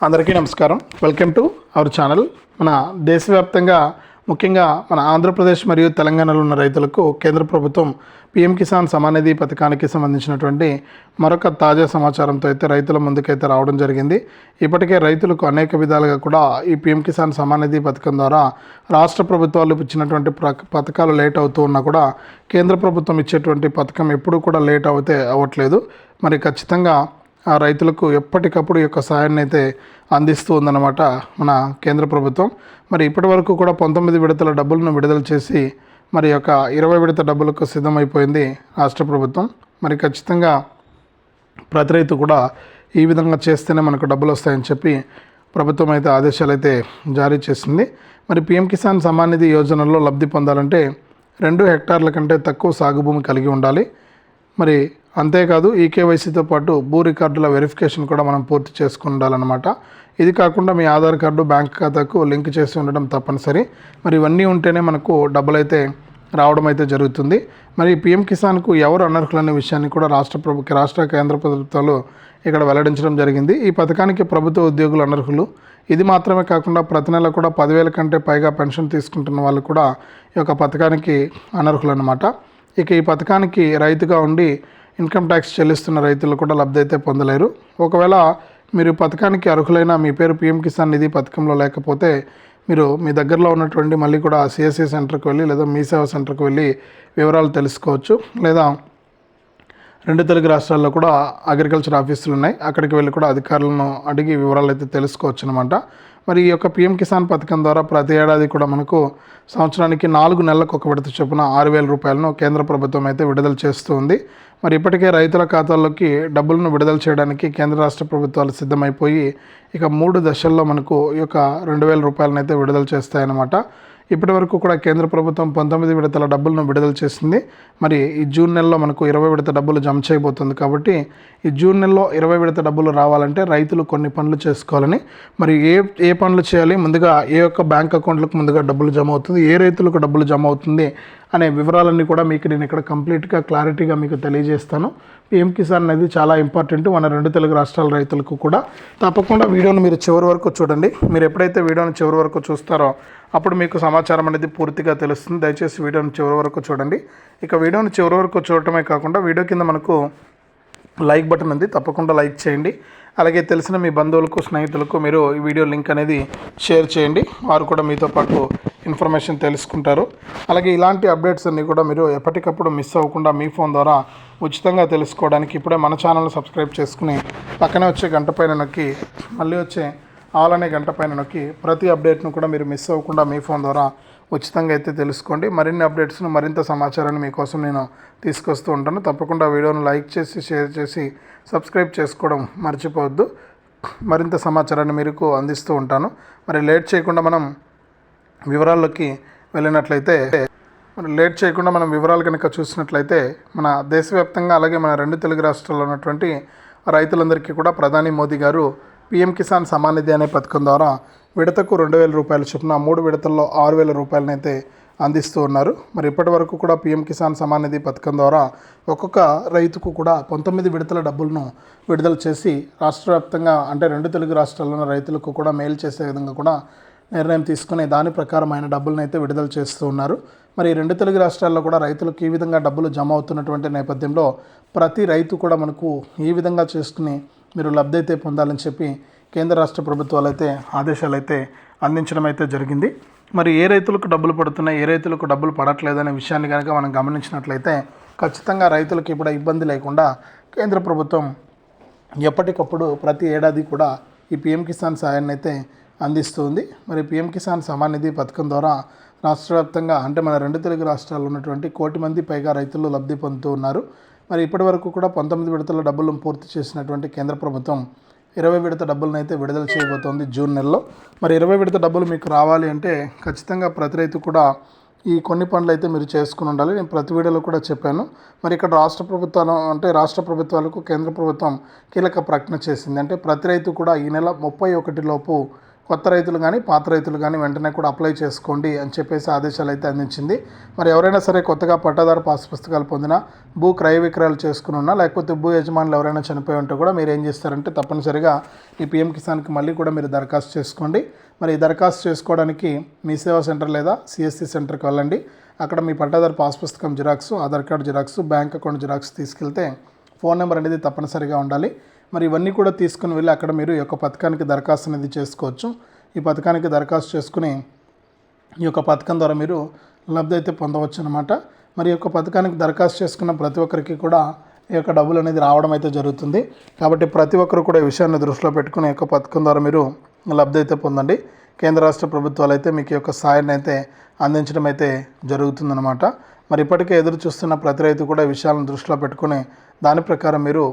అందరికీ నమస్కారం. Welcome to our channel మన దేశవ్యాప్తంగా ముఖ్యంగా మన ఆంధ్రప్రదేశ్ మరియు తెలంగాణలో ఉన్న రైతులకు కేంద్ర ప్రభుత్వం పీఎం కిసాన్ సమానిధి పథకానికి సంబంధించినటువంటి మరొక తాజా సమాచారంతో అయితే రైతుల ముందుకైతే రావడం జరిగింది. ఇప్పటికే రైతులకు అనేక విధాలుగా కూడా ఈ పీఎం కిసాన్ సమానిధి పథకం ద్వారా రాష్ట్ర ప్రభుత్వాలు ఇచ్చినటువంటి పథకాలు లేట్ అవుతూ ఉన్నా కూడా కేంద్ర ప్రభుత్వం ఇచ్చేటువంటి పథకం ఎప్పుడూ కూడా లేట్ అవుతే అవ్వట్లేదు మరి ఖచ్చితంగా ఆ రైతులకు ఎప్పటికప్పుడు ఈ యొక్క సాయాన్ని అయితే అందిస్తూ ఉందన్నమాట మన కేంద్ర ప్రభుత్వం. మరి ఇప్పటి వరకు కూడా పంతొమ్మిది విడతల డబ్బులను విడుదల చేసి మరి యొక్క ఇరవై విడత డబ్బులకు సిద్ధమైపోయింది రాష్ట్ర ప్రభుత్వం. మరి ఖచ్చితంగా ప్రతి రైతు కూడా ఈ విధంగా చేస్తేనే మనకు డబ్బులు వస్తాయని చెప్పి ప్రభుత్వం అయితే ఆదేశాలు అయితే జారీ చేసింది. మరి పిఎం కిసాన్ సమాన్ నిధి యోజనలో లబ్ధి పొందాలంటే రెండు హెక్టార్ల కంటే తక్కువ సాగు భూమి కలిగి ఉండాలి. మరి అంతేకాదు ఈ కేవైసీతో పాటు భూ రికార్డుల వెరిఫికేషన్ కూడా మనం పూర్తి చేసుకుని ఉండాలన్నమాట ఇది కాకుండా మీ ఆధార్ కార్డు బ్యాంక్ ఖాతాకు లింక్ చేసి ఉండడం తప్పనిసరి. మరి ఇవన్నీ ఉంటేనే మనకు డబ్బులు అయితే రావడం అయితే జరుగుతుంది. మరి పిఎం కిసాన్కు ఎవరు అనర్హులు అనే విషయాన్ని కూడా రాష్ట్ర ప్రభు రాష్ట్ర కేంద్ర ప్రభుత్వాలు ఇక్కడ వెల్లడించడం జరిగింది. ఈ పథకానికి ప్రభుత్వ ఉద్యోగులు అనర్హులు. ఇది మాత్రమే కాకుండా ప్రతి నెల కూడా పదివేల కంటే పైగా పెన్షన్ తీసుకుంటున్న వాళ్ళు కూడా ఈ యొక్క పథకానికి అనర్హులు అనమాట ఇక ఈ పథకానికి రైతుగా ఉండి ఇన్కమ్ ట్యాక్స్ చెల్లిస్తున్న రైతులు కూడా లబ్ధి అయితే పొందలేరు. ఒకవేళ మీరు పథకానికి అర్హులైన మీ పేరు పిఎం కిసాన్ నిధి పథకంలో లేకపోతే మీరు మీ దగ్గరలో ఉన్నటువంటి మళ్ళీ కూడా సిఎస్సి సెంటర్కి వెళ్ళి లేదా మీ సేవ సెంటర్కి వెళ్ళి వివరాలు తెలుసుకోవచ్చు. లేదా రెండు తెలుగు రాష్ట్రాల్లో కూడా అగ్రికల్చర్ ఆఫీసులు ఉన్నాయి. అక్కడికి వెళ్ళి కూడా అధికారులను అడిగి వివరాలు అయితే తెలుసుకోవచ్చు అనమాట మరి ఈ యొక్క పిఎం కిసాన్ పథకం ద్వారా ప్రతి ఏడాది కూడా మనకు సంవత్సరానికి నాలుగు నెలలకు ఒక విడత చొప్పున ఆరు వేల రూపాయలను కేంద్ర ప్రభుత్వం అయితే విడుదల చేస్తుంది. మరి ఇప్పటికే రైతుల ఖాతాల్లోకి డబ్బులను విడుదల చేయడానికి కేంద్ర రాష్ట్ర ప్రభుత్వాలు సిద్ధమైపోయి ఇక మూడు దశల్లో మనకు ఈ యొక్క రెండు వేల రూపాయలను అయితే విడుదల చేస్తాయన్నమాట. ఇప్పటి వరకు కూడా కేంద్ర ప్రభుత్వం పంతొమ్మిది విడతల డబ్బులను విడుదల చేసింది. మరి ఈ జూన్ నెలలో మనకు ఇరవై విడత డబ్బులు జమ చేయబోతుంది కాబట్టి ఈ జూన్ నెలలో ఇరవై విడత డబ్బులు రావాలంటే రైతులు కొన్ని పనులు చేసుకోవాలని. మరి ఏ ఏ పనులు చేయాలి? ముందుగా ఏ యొక్క బ్యాంక్ అకౌంట్లకు ముందుగా డబ్బులు జమ అవుతుంది? ఏ రైతులకు డబ్బులు జమ అవుతుంది? అనే వివరాలన్నీ కూడా మీకు నేను ఇక్కడ కంప్లీట్గా క్లారిటీగా మీకు తెలియజేస్తాను. పిఎం కిసాన్ అనేది చాలా ఇంపార్టెంట్ మన రెండు తెలుగు రాష్ట్రాల రైతులకు కూడా. తప్పకుండా వీడియోను మీరు చివరి వరకు చూడండి. మీరు ఎప్పుడైతే వీడియోను చివరి వరకు చూస్తారో అప్పుడు మీకు సమాచారం అనేది పూర్తిగా తెలుస్తుంది. దయచేసి వీడియోని చివరి వరకు చూడండి. ఇక వీడియోని చివరి వరకు చూడటమే కాకుండా వీడియో కింద మనకు లైక్ బటన్ ఉంది. తప్పకుండా లైక్ చేయండి. అలాగే తెలిసిన మీ బంధువులకు స్నేహితులకు మీరు ఈ వీడియో లింక్ అనేది షేర్ చేయండి. వారు కూడా మీతో పాటు ఇన్ఫర్మేషన్ తెలుసుకుంటారు. అలాగే ఇలాంటి అప్డేట్స్ అన్నీ కూడా మీరు ఎప్పటికప్పుడు మిస్ అవ్వకుండా మీ ఫోన్ ద్వారా ఉచితంగా తెలుసుకోవడానికి ఇప్పుడే మన ఛానల్ సబ్స్క్రైబ్ చేసుకుని పక్కనే వచ్చే గంట పైన నొక్కి మళ్ళీ వచ్చే ఆల్ అనే గంట పైన నొక్కి ప్రతి అప్డేట్ను కూడా మీరు మిస్ అవ్వకుండా మీ ఫోన్ ద్వారా ఉచితంగా అయితే తెలుసుకోండి. మరిన్ని అప్డేట్స్ను మరింత సమాచారాన్ని మీకోసం నేను తీసుకొస్తూ ఉంటాను. తప్పకుండా వీడియోను లైక్ చేసి షేర్ చేసి సబ్స్క్రైబ్ చేసుకోవడం మర్చిపోవద్దు. మరింత సమాచారాన్ని మీకు అందిస్తూ ఉంటాను. మరి లేట్ చేయకుండా మనం వివరాల్లోకి వెళ్ళినట్లయితే మరి లేట్ చేయకుండా మనం వివరాలు కనుక చూసినట్లయితే మన దేశవ్యాప్తంగా అలాగే మన రెండు తెలుగు రాష్ట్రాల్లో ఉన్నటువంటి రైతులందరికీ కూడా ప్రధాని మోదీ గారు పీఎం కిసాన్ సమాన్ నిధి అనే పథకం ద్వారా విడతకు రెండు వేల రూపాయల చొప్పున మూడు విడతల్లో ఆరు వేల రూపాయలనైతే అందిస్తూ ఉన్నారు. మరి ఇప్పటి వరకు కూడా పీఎం కిసాన్ సమాన్ నిధి పథకం ద్వారా ఒక్కొక్క రైతుకు కూడా పంతొమ్మిది విడతల డబ్బులను విడుదల చేసి రాష్ట్ర వ్యాప్తంగా అంటే రెండు తెలుగు రాష్ట్రాల్లో రైతులకు కూడా మేలు చేసే విధంగా కూడా నిర్ణయం తీసుకుని దాని ప్రకారం ఆయన డబ్బులను అయితే విడుదల చేస్తూ ఉన్నారు. మరి రెండు తెలుగు రాష్ట్రాల్లో కూడా రైతులకు ఈ విధంగా డబ్బులు జమ అవుతున్నటువంటి నేపథ్యంలో ప్రతి రైతు కూడా మనకు ఈ విధంగా చేసుకుని మీరు లబ్ధి అయితే పొందాలని చెప్పి కేంద్ర రాష్ట్ర ప్రభుత్వాలు అయితే ఆదేశాలు అయితే అందించడం అయితే జరిగింది. మరి ఏ రైతులకు డబ్బులు పడుతున్నాయి ఏ రైతులకు డబ్బులు పడట్లేదనే విషయాన్ని కనుక మనం గమనించినట్లయితే ఖచ్చితంగా రైతులకు ఇప్పుడు ఇబ్బంది లేకుండా కేంద్ర ప్రభుత్వం ఎప్పటికప్పుడు ప్రతి ఏడాది కూడా ఈ పిఎం కిసాన్ సాయాన్ని అయితే అందిస్తుంది. మరి పిఎం కిసాన్ సమాన్ నిధి పథకం ద్వారా రాష్ట్ర వ్యాప్తంగా అంటే మన రెండు తెలుగు రాష్ట్రాల్లో ఉన్నటువంటి కోటి మంది పైగా రైతులు లబ్ధి పొందుతూ ఉన్నారు. మరి ఇప్పటి వరకు కూడా పంతొమ్మిది విడతల డబ్బులను పూర్తి చేసినటువంటి కేంద్ర ప్రభుత్వం ఇరవై విడత డబ్బులను అయితే విడుదల చేయబోతోంది జూన్ నెలలో. మరి ఇరవై విడత డబ్బులు మీకు రావాలి అంటే ఖచ్చితంగా ప్రతి రైతు కూడా ఈ కొన్ని పనులు అయితే మీరు చేసుకుని ఉండాలి. నేను ప్రతి వీడియోలో కూడా చెప్పాను. మరి ఇక్కడ రాష్ట్ర ప్రభుత్వాలు అంటే రాష్ట్ర ప్రభుత్వాలకు కేంద్ర ప్రభుత్వం కీలక ప్రకటన చేసింది. అంటే ప్రతి రైతు కూడా ఈ నెల ముప్పై ఒకటి లోపు కొత్త రైతులు కానీ పాత రైతులు కానీ వెంటనే కూడా అప్లై చేసుకోండి అని చెప్పేసి ఆదేశాలు అయితే అందించింది. మరి ఎవరైనా సరే కొత్తగా పట్టాదారు పాస్ పుస్తకాలు పొందిన భూ క్రయ విక్రయాలు చేసుకుని ఉన్నా లేకపోతే భూ యజమానులు ఎవరైనా చనిపోయి ఉంటే కూడా మీరు ఏం చేస్తారంటే తప్పనిసరిగా ఈ పిఎం కిసాన్కి మళ్ళీ కూడా మీరు దరఖాస్తు చేసుకోండి. మరి ఈ దరఖాస్తు చేసుకోవడానికి మీ సేవా సెంటర్ లేదా సిఎస్సి సెంటర్కి వెళ్ళండి. అక్కడ మీ పట్టాదారు పాస్ పుస్తకం xerox Aadhaar card xerox bank account xerox తీసుకెళ్తే ఫోన్ నెంబర్ అనేది తప్పనిసరిగా ఉండాలి. మరి ఇవన్నీ కూడా తీసుకుని వెళ్ళి అక్కడ మీరు ఈ యొక్క పథకానికి దరఖాస్తు అనేది చేసుకోవచ్చు. ఈ పథకానికి దరఖాస్తు చేసుకుని ఈ యొక్క పథకం ద్వారా మీరు లబ్ధి అయితే పొందవచ్చు అనమాట మరి ఈ యొక్క పథకానికి దరఖాస్తు చేసుకున్న ప్రతి ఒక్కరికి కూడా ఈ యొక్క డబ్బులు అనేది రావడం అయితే జరుగుతుంది. కాబట్టి ప్రతి ఒక్కరు కూడా ఈ విషయాన్ని దృష్టిలో పెట్టుకుని ఈ యొక్క పథకం ద్వారా మీరు లబ్ధి అయితే పొందండి. కేంద్ర రాష్ట్ర ప్రభుత్వాలు అయితే మీకు ఈ యొక్క సాయాన్ని అయితే అందించడం అయితే జరుగుతుందన్నమాట. మరి ఇప్పటికే ఎదురు చూస్తున్న ప్రతి రైతు కూడా ఈ విషయాలను దృష్టిలో పెట్టుకుని దాని ప్రకారం మీరు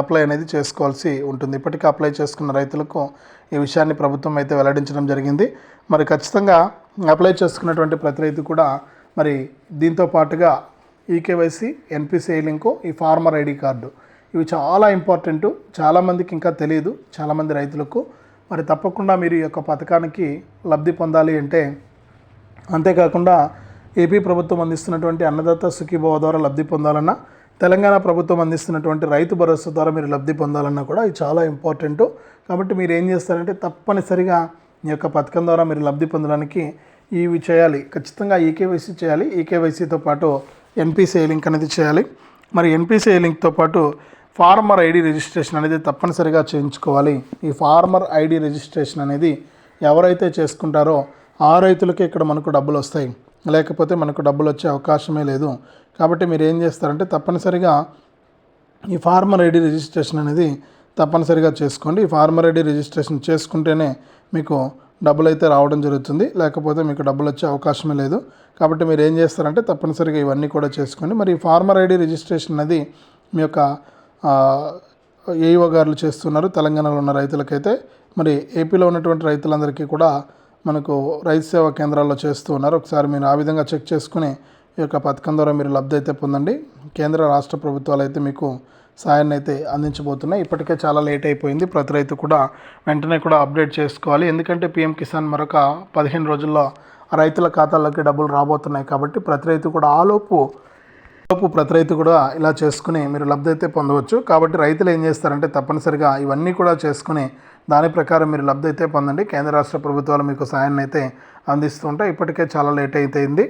అప్లై అనేది చేసుకోవాల్సి ఉంటుంది. ఇప్పటికే అప్లై చేసుకున్న రైతులకు ఈ విషయాన్ని ప్రభుత్వం అయితే వెల్లడించడం జరిగింది. మరి ఖచ్చితంగా అప్లై చేసుకున్నటువంటి ప్రతి రైతు కూడా మరి దీంతో పాటుగా ఈకేవైసీ ఎన్పిసిఐ లింకు ఈ ఫార్మర్ ఐడి కార్డు. ఇవి చాలా ఇంపార్టెంట్ చాలామందికి ఇంకా తెలియదు చాలామంది రైతులకు. మరి తప్పకుండా మీరు ఈ యొక్క పథకానికి లబ్ధి పొందాలి అంటే అంతేకాకుండా ఏపీ ప్రభుత్వం అందిస్తున్నటువంటి అన్నదాత సుఖీభవ ద్వారా లబ్ధి పొందాలన్నా తెలంగాణ ప్రభుత్వం అందిస్తున్నటువంటి రైతు భరోసా ద్వారా మీరు లబ్ధి పొందాలన్నా కూడా ఇది చాలా ఇంపార్టెంట్. కాబట్టి మీరు ఏం చేస్తారంటే తప్పనిసరిగా ఈ యొక్క పథకం ద్వారా మీరు లబ్ధి పొందడానికి ఇవి చేయాలి. ఖచ్చితంగా ఈకేవైసీ చేయాలి. ఈకేవైసీతో పాటు ఎన్పిసిఐ లింక్ అనేది చేయాలి. మరి ఎన్పిసిఐ లింక్తో పాటు ఫార్మర్ ఐడి రిజిస్ట్రేషన్ అనేది తప్పనిసరిగా చేయించుకోవాలి. ఈ ఫార్మర్ ఐడి రిజిస్ట్రేషన్ అనేది ఎవరైతే చేసుకుంటారో ఆ రైతులకే ఇక్కడ మనకు డబ్బులు వస్తాయి. లేకపోతే మనకు డబ్బులు వచ్చే అవకాశమే లేదు. కాబట్టి మీరు ఏం చేస్తారంటే తప్పనిసరిగా ఈ ఫార్మర్ ఐడి రిజిస్ట్రేషన్ అనేది తప్పనిసరిగా చేసుకోండి. ఈ ఫార్మర్ ఐడి రిజిస్ట్రేషన్ చేసుకుంటేనే మీకు డబ్బులు అయితే రావడం జరుగుతుంది. లేకపోతే మీకు డబ్బులు వచ్చే అవకాశమే లేదు. కాబట్టి మీరు ఏం చేస్తారంటే తప్పనిసరిగా ఇవన్నీ కూడా చేసుకోండి. మరి ఈ ఫార్మర్ ఐడి రిజిస్ట్రేషన్ అనేది మీ యొక్క ఏఈఓ గారులు చేస్తున్నారు. తెలంగాణలో ఉన్న రైతులకైతే. మరి ఏపీలో ఉన్నటువంటి రైతులందరికీ కూడా మనకు రైతు సేవా కేంద్రాల్లో చేస్తూ ఉన్నారు. ఒకసారి మీరు ఆ విధంగా చెక్ చేసుకుని ఈ యొక్క పథకం ద్వారా మీరు లబ్ధి అయితే పొందండి. కేంద్ర రాష్ట్ర ప్రభుత్వాలు అయితే మీకు సాయాన్ని అయితే అందించబోతున్నాయి. ఇప్పటికే చాలా లేట్ అయిపోయింది. ప్రతి రైతు కూడా వెంటనే కూడా అప్డేట్ చేసుకోవాలి. ఎందుకంటే పిఎం కిసాన్ మరొక పదిహేను రోజుల్లో రైతుల ఖాతాల్లోకి డబ్బులు రాబోతున్నాయి కాబట్టి ప్రతి రైతు కూడా ఆలోపు లోపు ప్రతి రైతు కూడా ఇలా చేసుకుని మీరు లబ్ధి అయితే పొందవచ్చు. కాబట్టి రైతులు ఏం చేస్తారంటే తప్పనిసరిగా ఇవన్నీ కూడా చేసుకుని దాని ప్రకారం మీరు లబ్ధి అయితే పొందండి. కేంద్ర రాష్ట్ర ప్రభుత్వాలు మీకు సాయాన్ని అయితే అందిస్తూ ఇప్పటికే చాలా లేట్ అయిపోయింది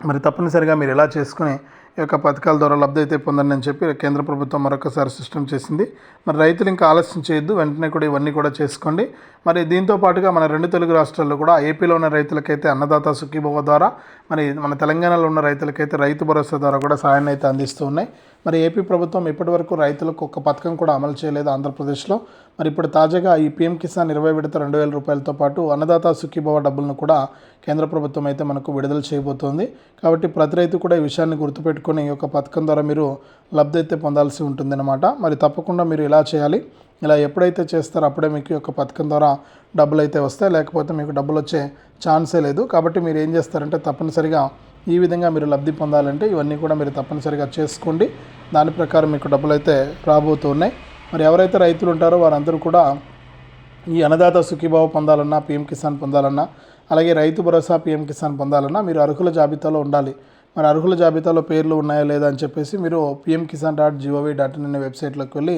మరి తప్పనిసరిగా మీరు ఎలా చేసుకుని ఈ యొక్క పథకాల ద్వారా లబ్ధి అయితే పొందండి అని చెప్పి కేంద్ర ప్రభుత్వం మరొకసారి సిస్టమ్ చేసింది. మరి రైతులు ఇంకా ఆలస్యం చేయొద్దు. వెంటనే కూడా ఇవన్నీ కూడా చేసుకోండి. మరి దీంతో పాటుగా మన రెండు తెలుగు రాష్ట్రాల్లో కూడా ఏపీలో ఉన్న రైతులకైతే అన్నదాత సుఖీభవ ద్వారా మరి మన తెలంగాణలో ఉన్న రైతులకైతే రైతు భరోసా ద్వారా కూడా సాయాన్ని అయితే అందిస్తూ ఉన్నాయి. మరి ఏపీ ప్రభుత్వం ఇప్పటివరకు రైతులకు ఒక పథకం కూడా అమలు చేయలేదు ఆంధ్రప్రదేశ్లో. మరి ఇప్పుడు తాజాగా ఈ పీఎం కిసాన్ ఇరవై విడత రెండు వేల రూపాయలతో పాటు అన్నదాత సుఖీభవ డబ్బులను కూడా కేంద్ర ప్రభుత్వం అయితే మనకు విడుదల చేయబోతోంది. కాబట్టి ప్రతి రైతు కూడా ఈ విషయాన్ని గుర్తుపెట్టుకుని ఈ యొక్క పథకం ద్వారా మీరు లబ్ధి అయితే పొందాల్సి ఉంటుందన్నమాట. మరి తప్పకుండా మీరు ఇలా చేయాలి. ఇలా ఎప్పుడైతే చేస్తారో అప్పుడే మీకు ఈ యొక్క పథకం ద్వారా డబ్బులు అయితే వస్తాయి. లేకపోతే మీకు డబ్బులు వచ్చే ఛాన్సే లేదు. కాబట్టి మీరు ఏం చేస్తారంటే తప్పనిసరిగా ఈ విధంగా మీరు లబ్ధి పొందాలంటే ఇవన్నీ కూడా మీరు తప్పనిసరిగా చేసుకోండి. దాని ప్రకారం మీకు డబ్బులు అయితే రాబోతున్నాయి మరి ఎవరైతే రైతులు ఉంటారో వారందరూ కూడా ఈ అన్నదాత సుఖీభావ పొందాలన్నా పిఎం కిసాన్ పొందాలన్నా అలాగే రైతు భరోసా పిఎం కిసాన్ పొందాలన్నా మీరు అర్హుల జాబితాలో ఉండాలి. మరి అర్హుల జాబితాలో పేర్లు ఉన్నాయా లేదా అని చెప్పేసి మీరు PM Kisan dot G O V dot in అనే వెబ్సైట్లోకి వెళ్ళి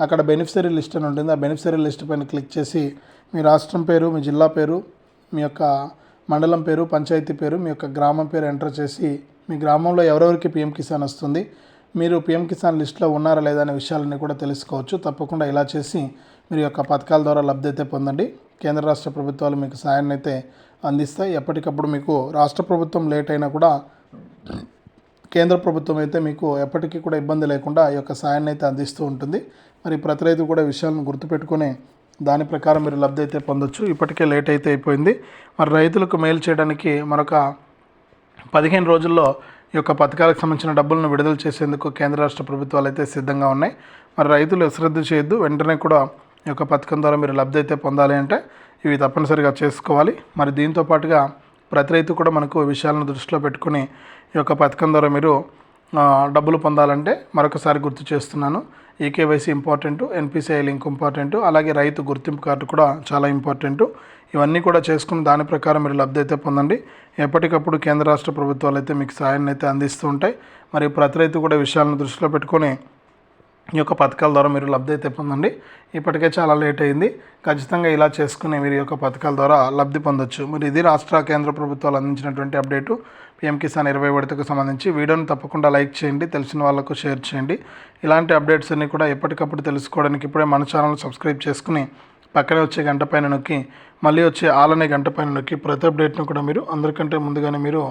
అక్కడ బెనిఫిషరీ లిస్ట్ అని ఉంటుంది. ఆ బెనిఫిషరీ లిస్ట్ పైన క్లిక్ చేసి మీ రాష్ట్రం పేరు మీ జిల్లా పేరు మీ యొక్క మండలం పేరు పంచాయతీ పేరు మీ యొక్క గ్రామం పేరు ఎంటర్ చేసి మీ గ్రామంలో ఎవరెవరికి పిఎం కిసాన్ వస్తుంది మీరు పిఎం కిసాన్ లిస్ట్లో ఉన్నారా లేదా అనే విషయాలన్నీ కూడా తెలుసుకోవచ్చు. తప్పకుండా ఇలా చేసి మీరు యొక్క పథకాల ద్వారా లబ్ధి అయితే పొందండి. కేంద్ర రాష్ట్ర ప్రభుత్వాలు మీకు సాయాన్ని అయితే అందిస్తాయి. ఎప్పటికప్పుడు మీకు రాష్ట్ర ప్రభుత్వం లేట్ అయినా కూడా కేంద్ర ప్రభుత్వం అయితే మీకు ఎప్పటికీ కూడా ఇబ్బంది లేకుండా ఈ యొక్క సాయాన్ని అయితే అందిస్తూ ఉంటుంది. మరి ప్రతి రైతు కూడా విషయాలను గుర్తుపెట్టుకొని దాని ప్రకారం మీరు లబ్ధి అయితే పొందొచ్చు. ఇప్పటికే లేట్ అయితే అయిపోయింది. మరి రైతులకు మేలు చేయడానికి మరొక పదిహేను రోజుల్లో ఈ యొక్క పథకాలకు సంబంధించిన డబ్బులను విడుదల చేసేందుకు కేంద్ర రాష్ట్ర ప్రభుత్వాలు అయితే సిద్ధంగా ఉన్నాయి. మరి రైతులు అశ్రద్ధ చేయొద్దు. వెంటనే కూడా ఈ యొక్క పథకం ద్వారా మీరు లబ్ధి అయితే పొందాలి అంటే ఇవి తప్పనిసరిగా చేసుకోవాలి. మరి దీంతో పాటుగా ప్రతి రైతు కూడా మనకు విషయాలను దృష్టిలో పెట్టుకుని ఈ యొక్క పథకం ద్వారా మీరు డబ్బులు పొందాలంటే మరొకసారి గుర్తు చేస్తున్నాను. EKYC important NPCI link important అలాగే రైతు గుర్తింపు కార్డు కూడా చాలా ఇంపార్టెంట్ ఇవన్నీ కూడా చేసుకుని దాని ప్రకారం మీరు లబ్ధి అయితే పొందండి. ఎప్పటికప్పుడు కేంద్ర రాష్ట్ర ప్రభుత్వాలు అయితే మీకు సహాయాన్ని అయితే అందిస్తూ ఉంటాయి. మరి ప్రతి రైతు కూడా విషయాలను దృష్టిలో పెట్టుకొని ఈ యొక్క పథకాల ద్వారా మీరు లబ్ధి అయితే పొందండి. ఇప్పటికే చాలా లేట్ అయింది. ఖచ్చితంగా ఇలా చేసుకుని మీరు ఈ యొక్క పథకాల ద్వారా లబ్ధి పొందొచ్చు. మరి ఇది రాష్ట్ర కేంద్ర ప్రభుత్వాలు అందించినటువంటి అప్డేటు. పిఎం కిసాన్ ఇరవై విడతకు సంబంధించి వీడియోను తప్పకుండా లైక్ చేయండి తెలిసిన వాళ్ళకు షేర్ చేయండి. ఇలాంటి అప్డేట్స్ అన్ని కూడా ఎప్పటికప్పుడు తెలుసుకోవడానికి ఇప్పుడే మన ఛానల్ సబ్స్క్రైబ్ చేసుకుని పక్కనే వచ్చే గంట పైన నొక్కి మళ్ళీ వచ్చే ఆలనే గంట పైన నొక్కి ప్రతి అప్డేట్ను కూడా మీరు అందరికంటే ముందుగానే మీరు